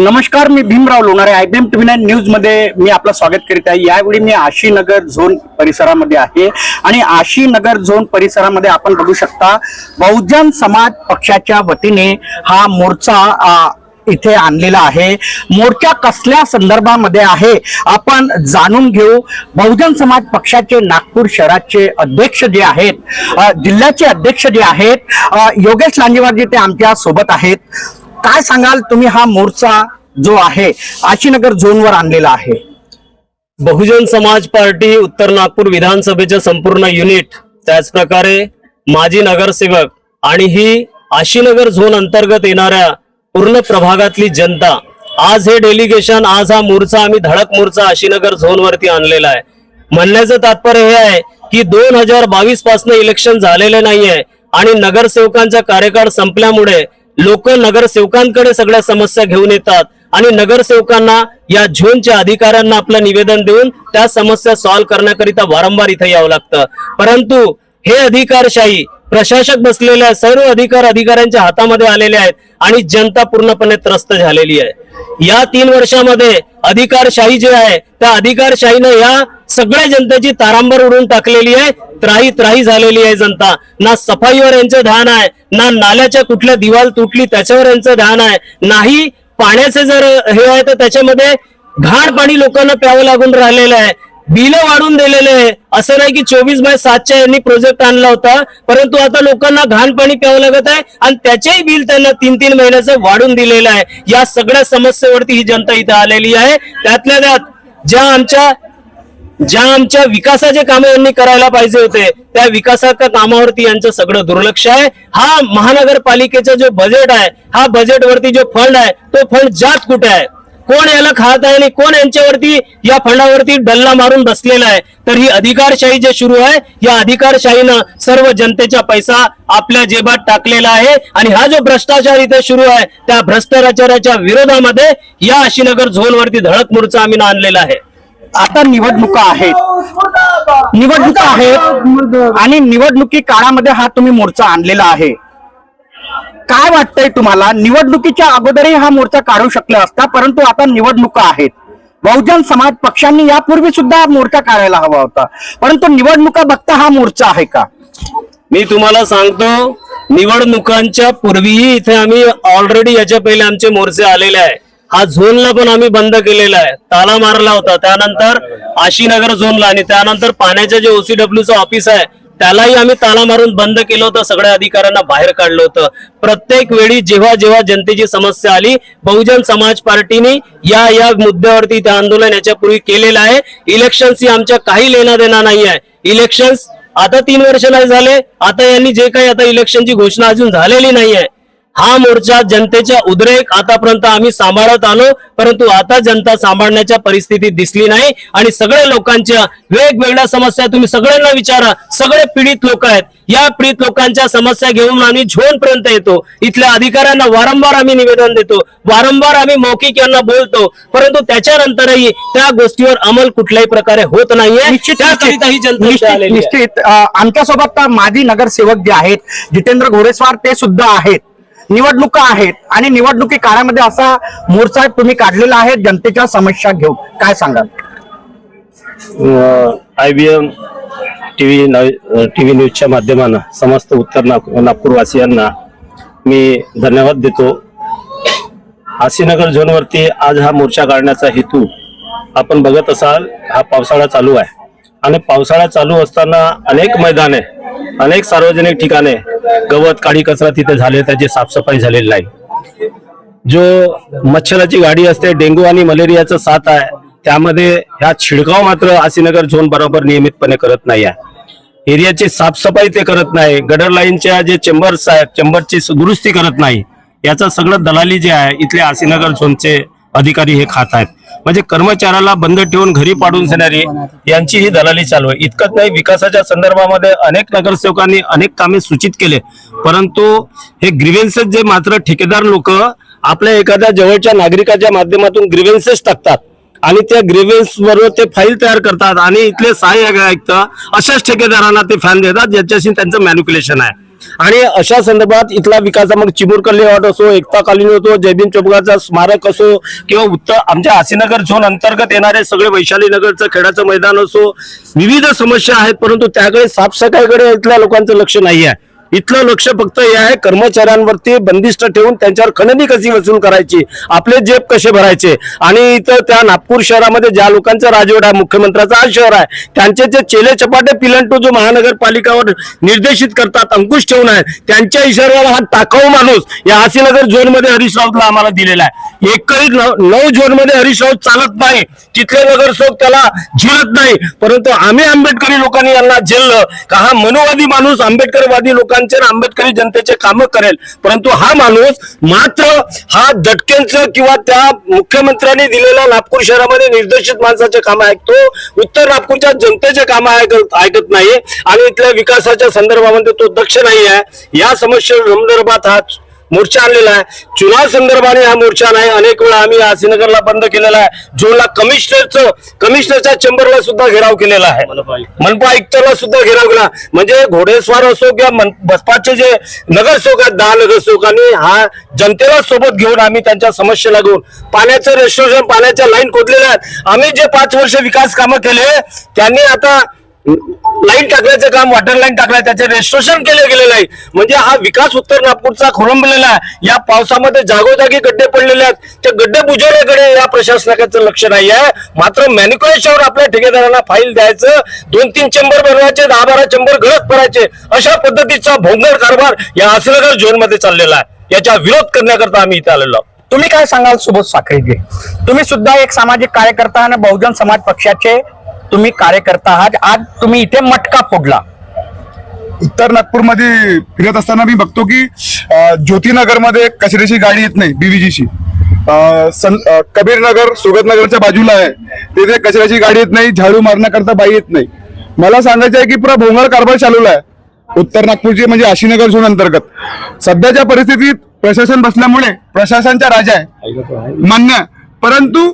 नमस्कार मी Bhimrao Lonare. I B M TV nine न्यूजमध्ये मी आपलं स्वागत करीत आहे. यावेळी मी आशीनगर झोन परिसरामध्ये आहे. आणि आशीनगर झोन परिसरामध्ये आपण बघू शकता बहुजन समाज पक्षाच्या वतीने हा मोर्चा इथे आणलेला आहे. मोर्चा कसल्या संदर्भामध्ये आहे आपण जाणून घेऊ. बहुजन समाज पक्षाचे नागपूर शहराचे अध्यक्ष जे आहेत जिल्ह्याचे अध्यक्ष जे आहेत योगेश लांजेवार ते आमच्यासोबत आहेत. काय सांगाल तुम्ही हा मोर्चा जो आहे आशीनगर झोनवर आणलेला आहे? बहुजन समाज पार्टी उत्तर नागपूर विधानसभेचे संपूर्ण युनिट त्याच प्रकारे माजी नगरसेवक आणि ही आशीनगर झोन अंतर्गत येणाऱ्या पूर्ण प्रभागातली जनता आज हे डेलिगेशन आज हा मोर्चा आम्ही धडक मोर्चा आशीनगर झोन वरती आणलेला आहे. म्हणण्याचं तात्पर्य हे आहे की दोन हजार बावीसपासून इलेक्शन झालेले नाहीये आणि नगरसेवकांचा कार्यकाळ संपल्यामुळे लोक नगरसेवकांकडे सगळ्या समस्या घेऊन येतात आणि नगरसेवकांना या झोनच्या अधिकाऱ्यांना आपलं निवेदन देऊन त्या समस्या सॉल्व्ह करण्याकरिता वारंवार इथे यावं लागतं. परंतु हे अधिकारशाही प्रशासक बसलेल्या सर्व अधिकार अधिकाऱ्यांच्या हातामध्ये आलेले आहेत आणि जनता पूर्णपणे त्रस्त झालेली आहे. या तीन वर्षामध्ये अधिकारशाही जे आहे त्या अधिकारशाहीनं या सगळ्या जनतेची तारांबर उडून टाकलेली आहे. त्राही त्राही झालेली आहे जनता. ना सफाईवर यांचं ध्यान आहे ना नाल्याच्या कुठल्या दिवाल तुटली त्याच्यावर यांचं ध्यान आहे. नाही पाण्याचे जर हे आहे तर त्याच्यामध्ये घाण पाणी लोकांना प्यावं लागून राहिलेलं आहे. बिल वाढून दिलेले आहे. असं नाही की चोवीस बाय सातच्या यांनी प्रोजेक्ट आणला होता परंतु आता लोकांना घाण पाणी प्यावं लागत आहे आणि त्याचेही बिल त्यांना तीन तीन महिन्याचं वाढून दिलेलं आहे. या सगळ्या समस्येवरती ही जनता इथे आलेली आहे. त्यातल्या त्यात ज्या आमच्या ज्या आमच्या विकासाचे कामं यांनी करायला पाहिजे होते त्या विकासाच्या कामावरती यांचं सगळं दुर्लक्ष आहे. हा महानगरपालिकेचा जो बजेट आहे हा बजेटवरती जो फंड आहे तो फंड जात कुठे आहे? कोण याला खात आहे आणि कोण यांच्यावरती या फंडावरती डल्ला मारून बसलेला आहे? तर ही अधिकारशाही जे सुरू आहे या अधिकारशाहीनं सर्व जनतेचा पैसा आपल्या जेबात टाकलेला आहे आणि हा जो भ्रष्टाचार इथे सुरू आहे त्या भ्रष्टाचाराच्या विरोधामध्ये या आशीनगर झोनवरती धडक मोर्चा आम्ही आणलेला आहे. आता निवडणुका आहेत. निवडणुका आहेत आणि निवडणुकी काळामध्ये हा तुम्ही मोर्चा आणलेला आहे. काय वाटतंय तुम्हाला? निवडणुकीच्या अगोदरही हा मोर्चा काढू शकला असता परंतु आता निवडणुका आहेत. बहुजन समाज पक्षांनी यापूर्वी सुद्धा मोर्चा काढायला हवा होता. परंतु निवडणुका बघता हा मोर्चा आहे का? मी तुम्हाला सांगतो निवडणुकांच्या पूर्वीही इथे आम्ही ऑलरेडी याच्या पहिले आमचे मोर्चे आलेले आहे. हा झोनला पण आम्ही बंद केलेला आहे. ताला मारला होता. त्यानंतर आशीनगर झोनला आणि त्यानंतर पाण्याच्या जे ओसीडब्ल्यूचं ऑफिस आहे त्यालाही आम्ही ताला मारून बंद केलं होतं. सगळ्या अधिकाऱ्यांना बाहेर काढलं होतं. प्रत्येक वेळी जेव्हा जेव्हा जनतेची समस्या आली बहुजन समाज पार्टीने या या मुद्द्यावरती ते आंदोलन याच्यापूर्वी केलेलं आहे. इलेक्शनशी आमच्या काही लेना देना नाही आहे. इलेक्शन्स आता तीन वर्ष नाही झाले. आता यांनी जे काही आता इलेक्शनची घोषणा अजून झालेली नाही आहे. हा मोर्चा जनतेच्या उद्रेक आतापर्यंत आम्ही सांभाळत आलो परंतु आता जनता सांभाळण्याच्या परिस्थितीत दिसली नाही. आणि सगळ्या लोकांच्या वेगवेगळ्या समस्या तुम्ही सगळ्यांना विचारा. सगळे पीडित लोक आहेत. या पीडित लोकांच्या समस्या घेऊन आम्ही झोन पर्यंत येतो. इथल्या अधिकाऱ्यांना वारंवार आम्ही निवेदन देतो. वारंवार आम्ही मौखिक यांना बोलतो. परंतु त्याच्यानंतरही त्या गोष्टीवर अंमल कुठल्याही प्रकारे होत नाहीये. निश्चित आमच्यासोबत माजी नगरसेवक जे आहेत जितेंद्र घोडेस्वार ते सुद्धा आहेत. निवडणुका आहेत आणि निवडणुकी काळामध्ये असा मोर्चा तुम्ही काढलेला आहे जनतेच्या समस्या घेऊन. काय सांगाल? I B M T V T V न्यूजच्या माध्यमानं समस्त उत्तर नाग नागपूरवासियांना मी धन्यवाद देतो. आसीनगर झोनवरती आज हा मोर्चा काढण्याचा हेतू आपण बघत असाल हा पावसाळा चालू आहे. आणि पावसाळा चालू असताना अनेक मैदाने अनेक सार्वजनिक ठिकाणे गवत काळी कचरा तिथे झाले त्याची साफसफाई झालेली नाही. जो मच्छराची गाडी असते डेंग्यू आणि मलेरियाचं साथ आहे त्यामध्ये ह्या छिडकाव मात्र आसीनगर झोन बरोबर नियमितपणे करत नाही आहे. एरियाची साफसफाई ते करत नाही गडर लाईनच्या जे चेंबर्स आहेत चेंबरची दुरुस्ती करत नाही याचं सगळं दलाली जे आहे इथले आसीनगर झोनचे अधिकारी हे खात आहेत. म्हणजे कर्मचाऱ्याला बंद ठेवून घरी पाडून देणारी यांची ही दलाली चालू आहे. इतकंच नाही विकासाच्या संदर्भामध्ये अनेक नगरसेवकांनी अनेक कामे सूचित केले. परंतु हे ग्रीवेन्सेस जे मात्र ठेकेदार लोक आपल्या एखाद्या जवळच्या नागरिकाच्या माध्यमातून ग्रीवेन्सेस टाकतात आणि त्या ग्रेव्हन्स बरोबर ते फाईल तयार करतात आणि इथले सहाय्यक आयुक्त अशाच ठेकेदारांना ते फॅन देतात ज्याच्याशी त्यांचं मॅन्युक्युलेशन आहे. आणि अशा संदर्भात इथला विकास मग चिमुरकर लेआउट असो एकता कॉलनी असो जयभीम चौकाचा स्मारक असो किंवा उत्तर आमच्या आसीनगर झोन अंतर्गत येणारे सगळे वैशाली नगरचं खेळाचं मैदान असो विविध समस्या आहेत परंतु त्याकडे साफसफाईकडे इथल्या लोकांचं लक्ष नाही आहे इथलं लक्ष फक्त हे आहे कर्मचाऱ्यांवरती बंदिस्त ठेवून त्यांच्यावर खंडणी कशी वसूल करायची? आपले जेब कसे भरायचे? आणि इथं त्या नागपूर शहरामध्ये ज्या लोकांचा राजवट आहे मुख्यमंत्र्याचा हा शहर आहे त्यांचे जे चेले चपाटे पिलंटू जो महानगरपालिकावर निर्देशित करतात अंकुश ठेवून आहे त्यांच्या इशाऱ्यावर हा टाकाऊ माणूस या आसीनगर झोनमध्ये हरीश राऊतला आम्हाला दिलेला आहे. एकही नऊ नऊ मध्ये हरीश राऊत चालत नाही. तिथले नगरसेवक त्याला झिरत नाही. परंतु आम्ही आंबेडकरी लोकांनी यांना झेललं. का हा मनोवादी माणूस आंबेडकरवादी लोकांना आणि आंबेडकरी जनतेचे कामं करेल. परंतु हा माणूस मात्र हा दटकेंचं किंवा त्या मुख्यमंत्र्यांनी दिलेल्या नागपूर शहरामध्ये निर्देशित माणसाचे काम ऐकतो उत्तर नागपूरच्या जनतेचे काम ऐकत ऐकत नाही आणि इथल्या विकासाच्या संदर्भामध्ये तो दक्ष नाही आहे या समस्ये संदर्भात हा मोर्चा आणलेला आहे. चुनाव संदर्भाने हा मोर्चा नाही. अनेक वेळा आम्ही आसीनगरला बंद केलेला आहे. झोनला कमिशनरचं कमिशनरच्या चेंबरला सुद्धा घेराव केलेला आहे. मनपा आयुक्ताला सुद्धा घेराव केला. म्हणजे घोडेस्वार असो किंवा बसपाचे जे नगरसेवक आहेत दहा नगरसेवकांनी हा जनतेला सोबत घेऊन आम्ही त्यांच्या समस्येला घेऊन पाण्याचं रेस्टोरेशन पाण्याच्या लाईन खोदलेल्या आहेत. आम्ही जे पाच वर्ष विकास कामं केले त्यांनी आता लाईन टाकण्याचं काम वॉटर लाईन टाकलाय त्याचे रेजिस्ट्रेशन केले गेलेलं आहे. म्हणजे हा विकास उत्तर नागपूरचा खोळंबलेला आहे. या पावसामध्ये जागोजागी गड्डे पडलेले आहेत. ते गड्डे बुजवण्याकडे या प्रशासनाचं लक्ष नाही आहे मात्र मॅनिक्युलेशनवर आपल्या ठेकेदारांना फाईल द्यायचं. दोन तीन चेंबर बनवायचे दहा बारा चेंबर गळत पडायचे. अशा पद्धतीचा भोंगर कारभार या आसनगर झोनमध्ये चाललेला आहे. याचा विरोध करण्याकरता आम्ही इथे आलेलो आहोत. तुम्ही काय सांगाल सुबोध साखरेजी तुम्ही सुद्धा एक सामाजिक कार्यकर्ता आणि बहुजन समाज पक्षाचे तुम्ही कार्यकर्ता आहात. आज तुम्ही इथे मटका फोडला. उत्तर नागपूरमध्ये फिरत असताना मी बघतो की ज्योतीनगरमध्ये कचऱ्याची गाडी येत नाही बीव्हीजीची कबीरनगर सुगतनगरच्या सुगत नगरच्या बाजूला आहे. तिथे कचऱ्याची गाडी येत नाही झाडू मारण्याकरता बाई येत नाही. मला सांगायचं आहे की पुरा भोंगळ कारभार चालवला आहे. उत्तर नागपूरची म्हणजे आशीनगर झोन अंतर्गत. सध्याच्या परिस्थितीत प्रशासन बसल्यामुळे प्रशासनचा राजा आहे. मान्य आहे. परंतु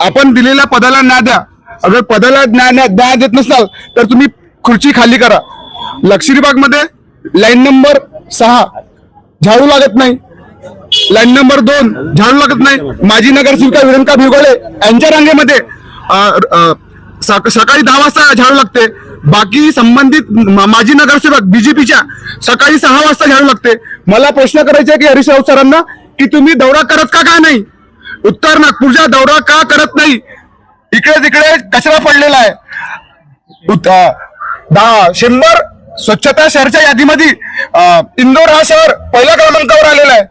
आपण दिलेल्या पदाला ना द्या. अगर पदाला ज्ञान ज्ञान देत नसाल तर तुम्ही खुर्ची खाली करा. लक्षरीबागमध्ये लाईन नंबर सहा झाडू लागत नाही. लाईन नंबर दोन झाडू लागत नाही. माजी नगरसेविका विरंका भिगोळे यांच्या रांगेमध्ये सकाळी दहा वाजता झाडू लागते. बाकी संबंधित माजी नगरसेवक बीजेपीच्या सकाळी सहा वाजता झाडू लागते. मला प्रश्न करायचा आहे की हरीश राऊत सरांना की तुम्ही दौरा करत का काय नाही? उत्तर नागपूरचा दौरा का करत नाही? इकडे तिकडे कचरा पडलेला आहे. दहा शंभर स्वच्छता शहरच्या यादीमध्ये इंदोर हा शहर पहिल्या क्रमांकावर आलेला आहे.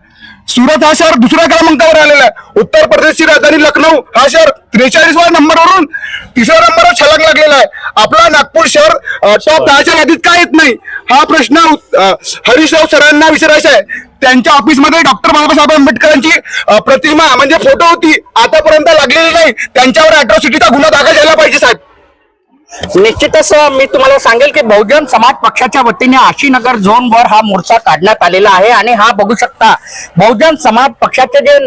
सुरत हा शहर दुसऱ्या क्रमांकावर आलेला आहे. उत्तर प्रदेशची राजधानी लखनौ हा शहर त्रेचाळीसव्या नंबरवरून तिसऱ्या नंबरवर छलांग लागलेला आहे. आपला नागपूर शहर टॉप दहाच्या यादीत का येत नाही? हा प्रश्न हरीशराव सरांना विचारायचा आहे. त्यांच्या ऑफिसमध्ये डॉक्टर बाबासाहेब आंबेडकरांची प्रतिमा म्हणजे फोटो होती. आतापर्यंत लागलेली नाही. त्यांच्यावर अॅट्रॉसिटीचा गुन्हा दाखल झाला पाहिजे साहेब. निश्चितच मी तुम्हाला सांगेल की बहुजन समाज पक्षाच्या वतीने आशीनगर झोन वर हा मोर्चा काढण्यात आलेला आहे आणि हा बघू शकता बहुजन समाज पक्षाचे जे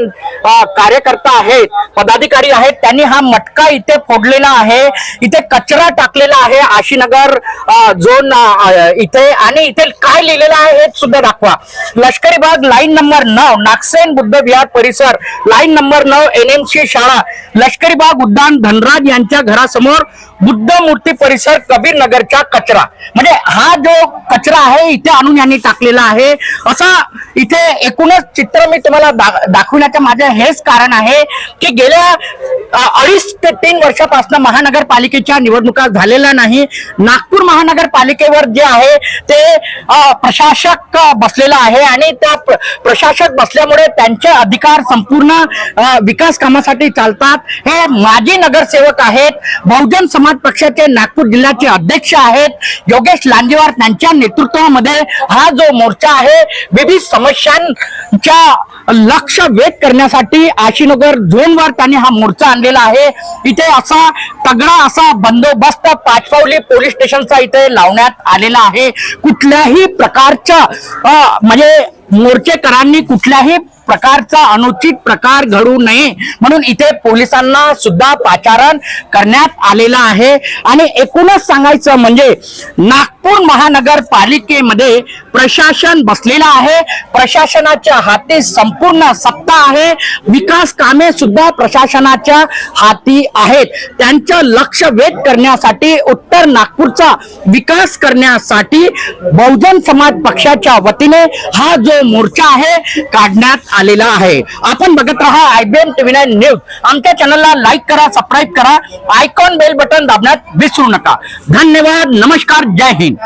कार्यकर्ता आहेत पदाधिकारी आहेत त्यांनी हा मटका इथे फोडलेला आहे इथे कचरा टाकलेला आहे आशीनगर झोन इथे आणि इथे काय लिहिलेलं आहे हे सुद्धा दाखवा. लष्करी बाग लाईन नंबर नऊ नागसेन बुद्ध विहार परिसर लाईन नंबर नऊ एन शाळा लष्करी बाग उद्यान धनराज यांच्या घरासमोर बुद्ध मूर्ती परिसर कबीर नगरचा कचरा. म्हणजे हा जो कचरा आहे इथे आणून यांनी टाकलेला आहे. असा इथे एकूणच चित्र मी तुम्हाला दा- दाखवण्याचं माझं हेच कारण आहे की गेल्या अडीच ते तीन वर्षापासून महानगरपालिकेच्या निवडणुका झालेल्या नाही. नागपूर महानगरपालिकेवर जे आहे ते प्रशासक बसलेला आहे आणि त्या प्रशासक बसल्यामुळे त्यांचे अधिकार संपूर्ण विकास कामासाठी चालतात. हे माजी नगरसेवक आहेत. बहुजन समाज पक्षाचे नागपूर जिल्ह्याचे अध्यक्ष आहेत. योगेश लांजेवार त्यांच्या नेतृत्वामध्ये हा जो मोर्चा आहे विविध समस्यां च्या लक्ष वेध करण्यासाठी आशीनगर झोनवर त्यांनी हा मोर्चा आणलेला आहे. इथे असा तगडा असा बंदोबस्त पाचपावली पोलीस स्टेशनचा इथे लावण्यात आलेला आहे. कुठल्याही प्रकारच्या म्हणजे मोर्चेकरांनी कुठल्याही प्रकारचा अनुचित प्रकार घडू नये म्हणून इथे पोलिसांना सुद्धा पाचारण करण्यात आलेलं आहे. आणि एकूणच सांगायचं म्हणजे नागपूर महानगरपालिकेमध्ये प्रशासन बसलेलं आहे. प्रशासनाच्या हाती संपूर्ण सत्ता आहे. विकास कामे सुद्धा प्रशासनाच्या हाती आहेत. त्यांचं लक्ष वेध करण्यासाठी उत्तर नागपूरचा विकास करण्यासाठी बहुजन समाज पक्षाच्या वतीने हा जो मोर्चा आहे काढण्यात आलेला आहे. आपण बघत राहा आयबीएम टीव्ही नाईन न्यूज. आमच्या चॅनलला लाईक करा सबस्क्राईब करा. आयकॉन बेल बटन दाबण्यात विसरू नका. धन्यवाद. नमस्कार. जय हिंद.